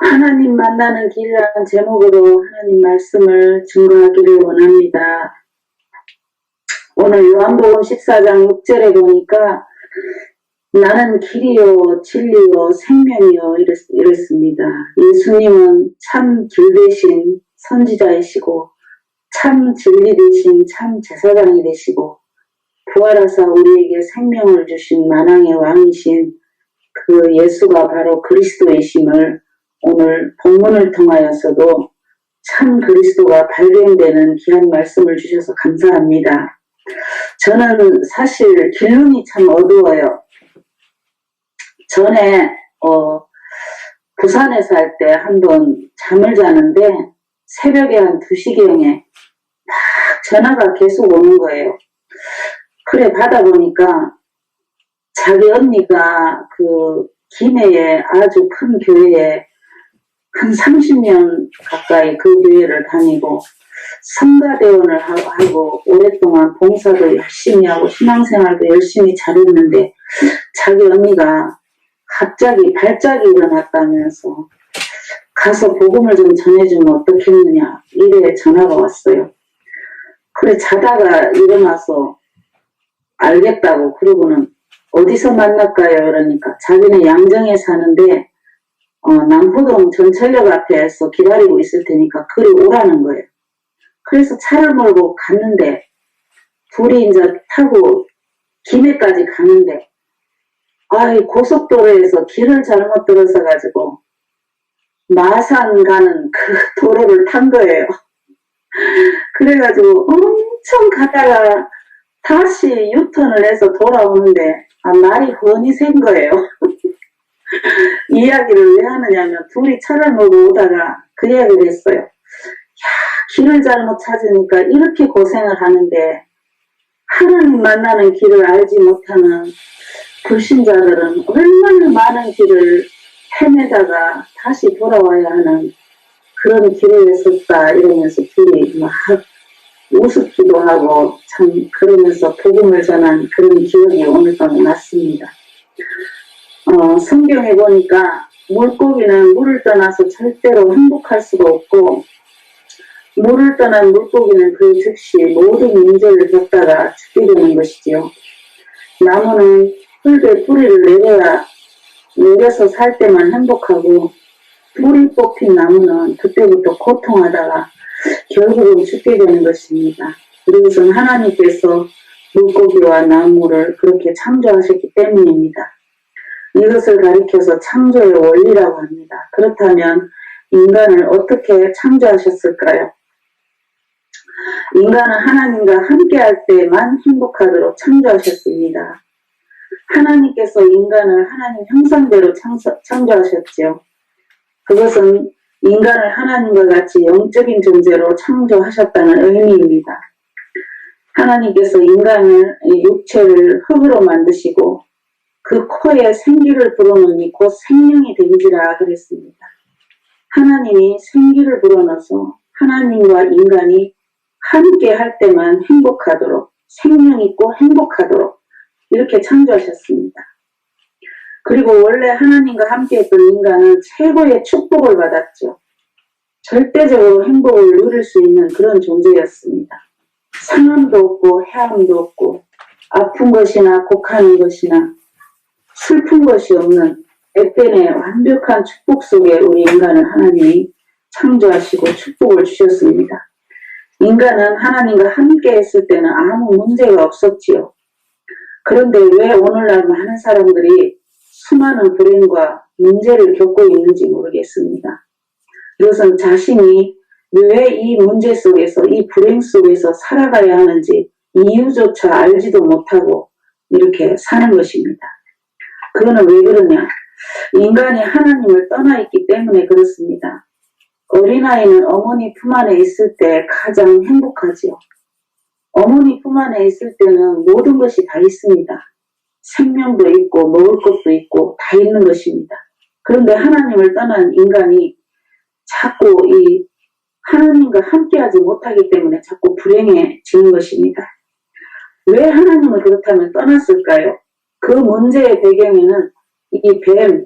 하나님 만나는 길이라는 제목으로 하나님 말씀을 증거하기를 원합니다. 오늘 요한복음 14장 6절에 보니까 나는 길이요 진리요 생명이요 이랬, 이랬습니다. 예수님은 참 길 대신 선지자이시고 참 진리 대신 참 제사장이 되시고 부활하사 우리에게 생명을 주신 만왕의 왕이신 그 예수가 바로 그리스도이심을 오늘 본문을 통하여서도 참 그리스도가 발견되는 귀한 말씀을 주셔서 감사합니다. 저는 사실 길눈이 참 어두워요. 전에 어, 부산에 살 때 한 번 잠을 자는데 새벽에 한 2시경에 막 전화가 계속 오는 거예요. 그래 받아 보니까 자기 언니가 그 김해에 아주 큰 교회에 한 30년 가까이 그 교회를 다니고 성가대원을 하- 하고 오랫동안 봉사도 열심히 하고 신앙생활도 열심히 잘했는데 자기 언니가 갑자기 발작이 일어났다면서 가서 복음을 좀 전해주면 어떻겠느냐 이래 전화가 왔어요. 그래 자다가 일어나서 알겠다고 그러고는 어디서 만날까요? 그러니까 자기는 양정에 사는데 어, 남포동 전철역 앞에서 기다리고 있을 테니까 그리 오라는 거예요. 그래서 차를 몰고 갔는데 둘이 이제 타고 김해까지 가는데 아이 고속도로에서 길을 잘못 들어서 가지고 마산 가는 그 도로를 탄 거예요. 그래가지고 엄청 가다가 다시 유턴을 해서 돌아오는데 아, 날이 훤히 센 거예요. 이야기를 왜 하느냐면 둘이 차를 몰고 오다가 그 이야기를 했어요. 야, 길을 잘못 찾으니까 이렇게 고생을 하는데 하나님 만나는 길을 알지 못하는 불신자들은 얼마나 많은 길을 헤매다가 다시 돌아와야 하는 그런 길에 섰다 이러면서 둘이 막 우습기도 하고 참 그러면서 복음을 전한 그런 기억이 오늘 밤에 났습니다. 어, 성경에 보니까 물고기는 물을 떠나서 절대로 행복할 수가 없고 물을 떠난 물고기는 그 즉시 모든 문제를 겪다가 죽게 되는 것이지요. 나무는 흙에 뿌리를 내려야 내려서 살 때만 행복하고 뿌리 뽑힌 나무는 그때부터 고통하다가 결국은 죽게 되는 것입니다. 그것은 하나님께서 물고기와 나무를 그렇게 창조하셨기 때문입니다. 이것을 가리켜서 창조의 원리라고 합니다. 그렇다면 인간을 어떻게 창조하셨을까요? 인간은 하나님과 함께할 때만 행복하도록 창조하셨습니다. 하나님께서 인간을 하나님 형상대로 창조, 창조하셨지요. 그것은 인간을 하나님과 같이 영적인 존재로 창조하셨다는 의미입니다. 하나님께서 인간을 이 육체를 흙으로 만드시고 그 코에 생기를 불어넣으니 곧 생명이 된지라 그랬습니다. 하나님이 생기를 불어넣어서 하나님과 인간이 함께 할 때만 행복하도록 생명 있고 행복하도록 이렇게 창조하셨습니다. 그리고 원래 하나님과 함께 했던 인간은 최고의 축복을 받았죠. 절대적으로 행복을 누릴 수 있는 그런 존재였습니다. 상함도 없고 해함도 없고 아픈 것이나 곡하는 것이나 슬픈 것이 없는 엑벤의 완벽한 축복 속에 우리 인간을 하나님이 창조하시고 축복을 주셨습니다. 인간은 하나님과 함께 했을 때는 아무 문제가 없었지요. 그런데 왜 오늘날 많은 사람들이 수많은 불행과 문제를 겪고 있는지 모르겠습니다. 이것은 자신이 왜 이 문제 속에서, 이 불행 속에서 살아가야 하는지 이유조차 알지도 못하고 이렇게 사는 것입니다. 그거는 왜 그러냐? 인간이 하나님을 떠나 있기 때문에 그렇습니다. 어린아이는 어머니 품 안에 있을 때 가장 행복하지요. 어머니 품 안에 있을 때는 모든 것이 다 있습니다. 생명도 있고 먹을 것도 있고 다 있는 것입니다. 그런데 하나님을 떠난 인간이 자꾸 이 하나님과 함께하지 못하기 때문에 자꾸 불행해지는 것입니다. 왜 하나님을 그렇다면 떠났을까요? 그 문제의 배경에는 이 뱀,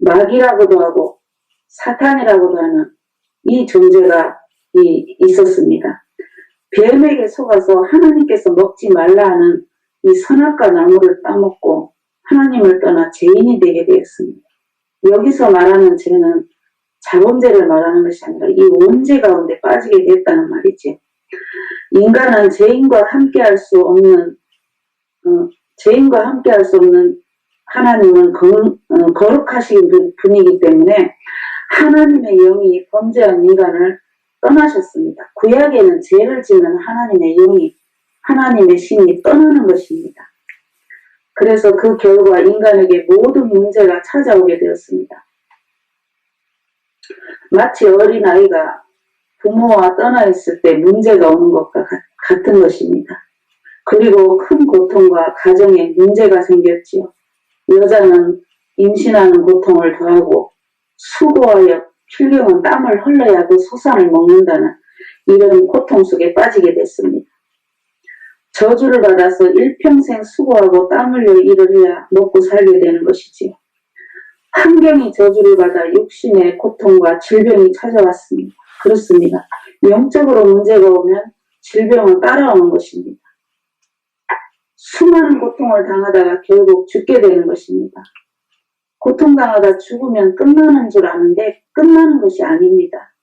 마귀라고도 하고 사탄이라고도 하는 이 존재가 이- 있었습니다. 뱀에게 속아서 하나님께서 먹지 말라 하는 이 선악과 나무를 따먹고 하나님을 떠나 죄인이 되게 되었습니다. 여기서 말하는 죄는 자범죄를 말하는 것이 아니라 이 원죄 가운데 빠지게 됐다는 말이지. 인간은 죄인과 함께할 수 없는 어, 죄인과 함께할 수 없는 하나님은 거, 어, 거룩하신 분- 분이기 때문에 하나님의 영이 범죄한 인간을 떠나셨습니다. 구약에는 죄를 짓는 하나님의 영이 하나님의 신이 떠나는 것입니다. 그래서 그 결과 인간에게 모든 문제가 찾아오게 되었습니다. 마치 어린아이가 부모와 떠나 있을 때 문제가 오는 것과 같- 같은 것입니다. 그리고 큰 고통과 가정에 문제가 생겼지요. 여자는 임신하는 고통을 더하고 수고하여 필경은 땀을 흘러야 그 소산을 먹는다는 이런 고통 속에 빠지게 됐습니다. 저주를 받아서 일평생 수고하고 땀 흘려 일을 해야 먹고 살게 되는 것이지요. 환경이 저주를 받아 육신의 고통과 질병이 찾아왔습니다. 그렇습니다. 영적으로 문제가 오면 질병은 따라오는 것입니다. 수많은 고통을 당하다가 결국 죽게 되는 것입니다. 고통당하다 죽으면 끝나는 줄 아는데 끝나는 것이 아닙니다.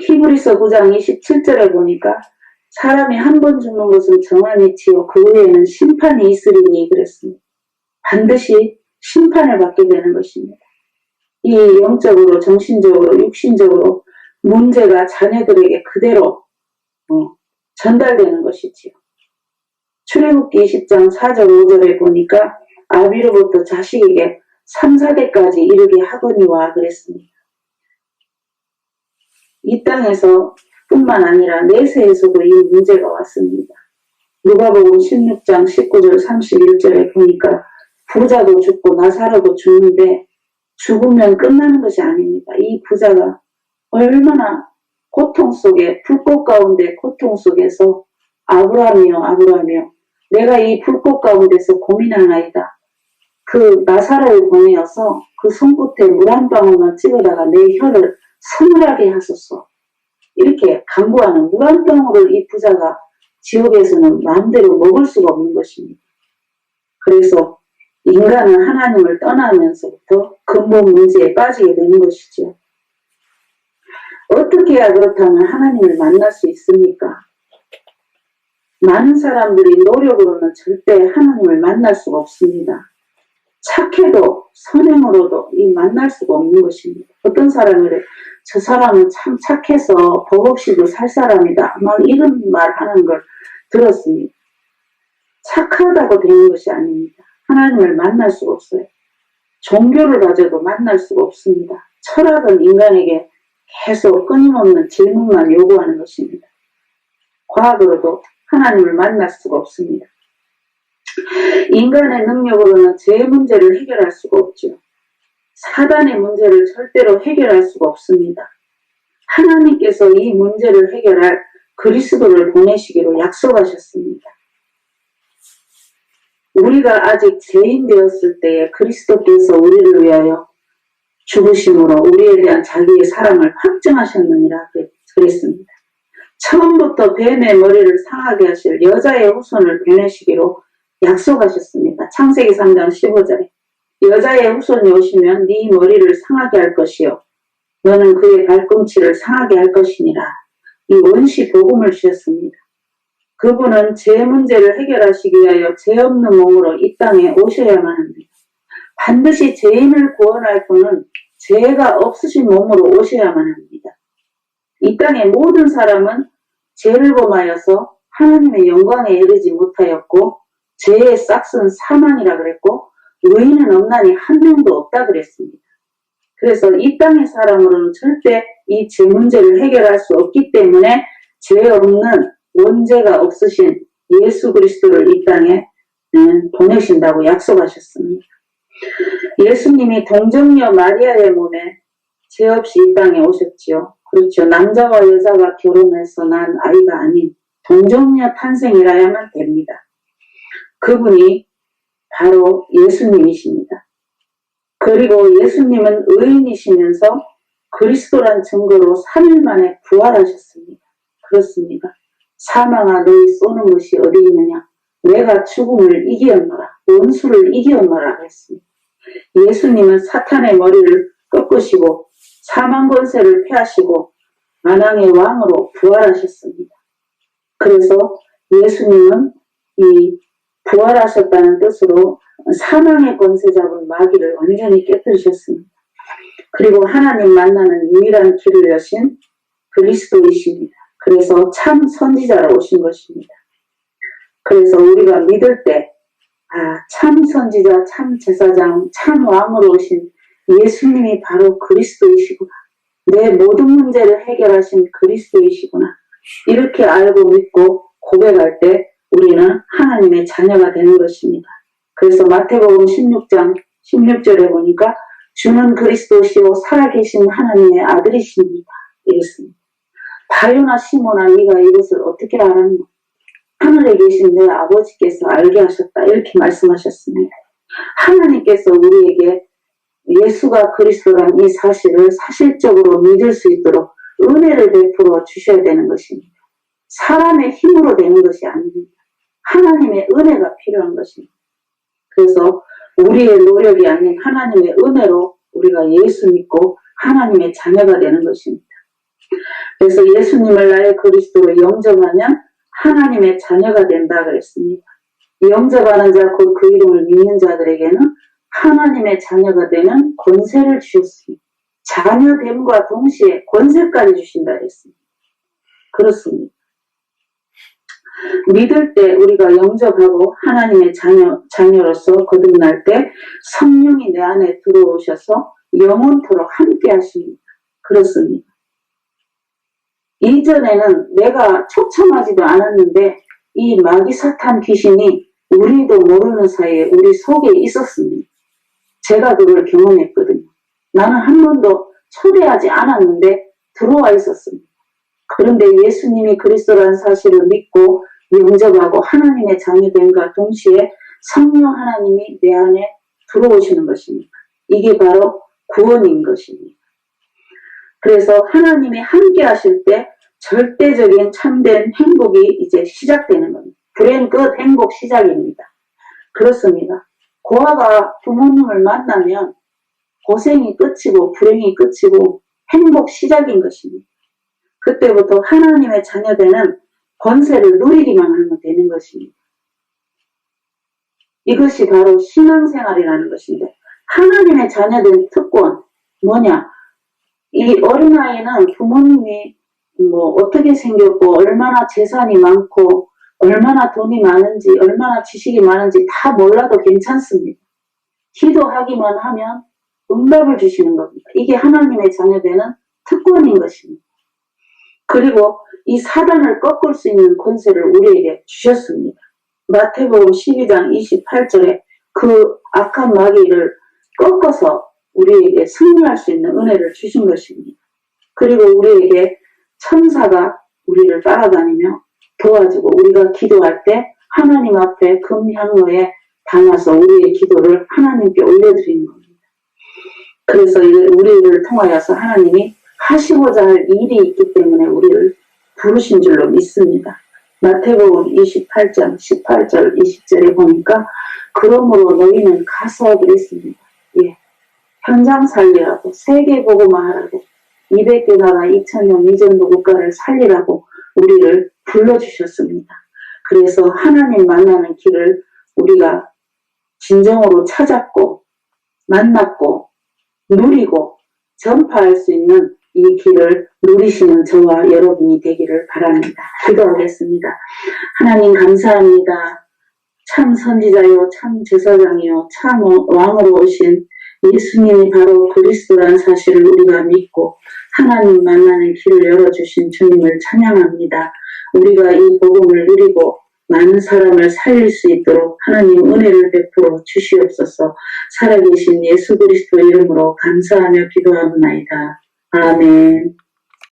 히브리서 9장 27절에 보니까 사람이 한 번 죽는 것은 정한이치요 그 후에는 심판이 있으리니 그랬습니다. 반드시 심판을 받게 되는 것입니다. 이 영적으로 정신적으로 육신적으로 문제가 자녀들에게 그대로 어, 전달되는 것이지요. 출애굽기 20장 4절 5절에 보니까 아비로부터 자식에게 3, 4대까지 이르게 하거니와 그랬습니다. 이 땅에서 뿐만 아니라 내세에서도 이 문제가 왔습니다. 누가복음 16장 19절 31절에 보니까 부자도 죽고 나사로도 죽는데 죽으면 끝나는 것이 아닙니다. 이 부자가 얼마나 고통 속에 불꽃 가운데 고통 속에서 아브라함이여 아브라함이여 내가 이 불꽃 가운데서 고민하나이다. 그 나사로를 보내어서 그 손끝에 물 한 방울만 찍어다가 내 혀를 서늘하게 하소서. 이렇게 강구하는 방울을 이 부자가 지옥에서는 마음대로 먹을 수가 없는 것입니다. 그래서 인간은 하나님을 떠나면서부터 근본 문제에 빠지게 되는 것이죠. 어떻게 해야 그렇다면 하나님을 만날 수 있습니까? 많은 사람들이 노력으로는 절대 하나님을 만날 수가 없습니다. 착해도 선행으로도 이 만날 수가 없는 것입니다. 어떤 사람이래 저 사람은 참 착해서 법 없이도 살 사람이다. 막 이런 말 하는 걸 들었습니다. 착하다고 되는 것이 아닙니다. 하나님을 만날 수가 없어요. 종교를 가져도 만날 수가 없습니다. 철학은 인간에게 계속 끊임없는 질문만 요구하는 것입니다. 과학으로도 하나님을 만날 수가 없습니다. 인간의 능력으로는 제 문제를 해결할 수가 없죠. 사단의 문제를 절대로 해결할 수가 없습니다. 하나님께서 이 문제를 해결할 그리스도를 보내시기로 약속하셨습니다. 우리가 아직 죄인 되었을 때에 그리스도께서 우리를 위하여 죽으심으로 우리에 대한 자기의 사랑을 확증하셨느니라 그랬습니다. 처음부터 뱀의 머리를 상하게 하실 여자의 후손을 보내시기로 약속하셨습니다. 창세기 3장 15절에 여자의 후손이 오시면 네 머리를 상하게 할 것이요 너는 그의 발꿈치를 상하게 할 것이니라. 이 원시 복음을 주셨습니다. 그분은 제 문제를 해결하시기 위하여 죄 없는 몸으로 이 땅에 오셔야만 합니다. 반드시 죄인을 구원할 분은 죄가 없으신 몸으로 오셔야만 합니다. 이 땅의 모든 사람은 죄를 범하여서 하나님의 영광에 이르지 못하였고 죄의 싹은 사망이라 그랬고 의인은 없나니 한 명도 없다 그랬습니다. 그래서 이 땅의 사람으로는 절대 이 죄 문제를 해결할 수 없기 때문에 죄 없는 원죄가 없으신 예수 그리스도를 이 땅에 음, 보내신다고 약속하셨습니다. 예수님이 동정녀 마리아의 몸에 죄 없이 이 땅에 오셨지요. 그렇죠. 남자와 여자가 결혼해서 난 아이가 아닌 동정녀 탄생이라야만 됩니다. 그분이 바로 예수님이십니다. 그리고 예수님은 의인이시면서 그리스도란 증거로 3일 만에 부활하셨습니다. 그렇습니다. 사망아 너희 쏘는 것이 어디 있느냐? 내가 죽음을 이기었노라. 원수를 이기었노라 했습니다. 예수님은 사탄의 머리를 꺾으시고 사망 권세를 폐하시고 만왕의 왕으로 부활하셨습니다. 그래서 예수님은 이 부활하셨다는 뜻으로 사망의 권세 잡은 마귀를 완전히 깨뜨리셨습니다. 그리고 하나님 만나는 유일한 길을 여신 그리스도이십니다. 그래서 참 선지자로 오신 것입니다. 그래서 우리가 믿을 때, 아, 참 선지자, 참 제사장, 참 왕으로 오신 예수님이 바로 그리스도이시구나. 내 모든 문제를 해결하신 그리스도이시구나. 이렇게 알고 믿고 고백할 때 우리는 하나님의 자녀가 되는 것입니다. 그래서 마태복음 16장 16절에 보니까 주는 그리스도시요 살아계신 하나님의 아들이십니다. 이랬습니다. 바요나 시모나 네가 이것을 어떻게 알았노? 하늘에 계신 내 아버지께서 알게 하셨다. 이렇게 말씀하셨습니다. 하나님께서 우리에게 예수가 그리스도란 이 사실을 사실적으로 믿을 수 있도록 은혜를 베풀어 주셔야 되는 것입니다. 사람의 힘으로 되는 것이 아닙니다. 하나님의 은혜가 필요한 것입니다. 그래서 우리의 노력이 아닌 하나님의 은혜로 우리가 예수 믿고 하나님의 자녀가 되는 것입니다. 그래서 예수님을 나의 그리스도로 영접하면 하나님의 자녀가 된다 그랬습니다. 영접하는 자, 곧 그 이름을 믿는 자들에게는 하나님의 자녀가 되는 권세를 주셨습니다. 자녀됨과 동시에 권세까지 주신다 그랬습니다. 그렇습니다. 믿을 때 우리가 영접하고 하나님의 자녀, 자녀로서 거듭날 때 성령이 내 안에 들어오셔서 영원토록 함께 하십니다. 그렇습니다. 이전에는 내가 초청하지도 않았는데 이 마귀 사탄 귀신이 우리도 모르는 사이에 우리 속에 있었습니다. 제가 그걸 경험했거든요. 나는 한 번도 초대하지 않았는데 들어와 있었습니다. 그런데 예수님이 그리스도라는 사실을 믿고 영접하고 하나님의 자녀됨과 동시에 성령 하나님이 내 안에 들어오시는 것입니다. 이게 바로 구원인 것입니다. 그래서 하나님이 함께 하실 때 절대적인 참된 행복이 이제 시작되는 겁니다. 불행 끝 행복 시작입니다. 그렇습니다. 고아가 부모님을 만나면 고생이 끝이고 불행이 끝이고 행복 시작인 것입니다. 그때부터 하나님의 자녀되는 권세를 누리기만 하면 되는 것입니다. 이것이 바로 신앙생활이라는 것인데 하나님의 자녀된 특권 뭐냐? 이 어린아이는 부모님이 뭐 어떻게 생겼고 얼마나 재산이 많고 얼마나 돈이 많은지 얼마나 지식이 많은지 다 몰라도 괜찮습니다. 기도하기만 하면 응답을 주시는 겁니다. 이게 하나님의 자녀되는 특권인 것입니다. 그리고 이 사단을 꺾을 수 있는 권세를 우리에게 주셨습니다. 마태복음 12장 28절에 그 악한 마귀를 꺾어서 우리에게 승리할 수 있는 은혜를 주신 것입니다. 그리고 우리에게 천사가 우리를 따라다니며 도와주고 우리가 기도할 때 하나님 앞에 금향로에 담아서 우리의 기도를 하나님께 올려드리는 겁니다. 그래서 우리를 통하여서 하나님이 하시고자 할 일이 있기 때문에 우리를 부르신 줄로 믿습니다. 마태복음 28장 18절 20절에 보니까 그러므로 너희는 가서 그랬습니다. 예. 현장 살리라고 세계 복음화하라고 200개 나라 2000년 이전도 국가를 살리라고 우리를 불러주셨습니다. 그래서 하나님 만나는 길을 우리가 진정으로 찾았고 만났고 누리고 전파할 수 있는 이 길을 누리시는 저와 여러분이 되기를 바랍니다. 기도하겠습니다. 하나님 감사합니다. 참 선지자요, 참 제사장이요, 참 왕으로 오신 예수님이 바로 그리스도란 사실을 우리가 믿고 하나님 만나는 길을 열어주신 주님을 찬양합니다. 우리가 이 복음을 누리고 많은 사람을 살릴 수 있도록 하나님 은혜를 베풀어 주시옵소서 살아계신 예수 그리스도 이름으로 감사하며 기도합니다. 아멘.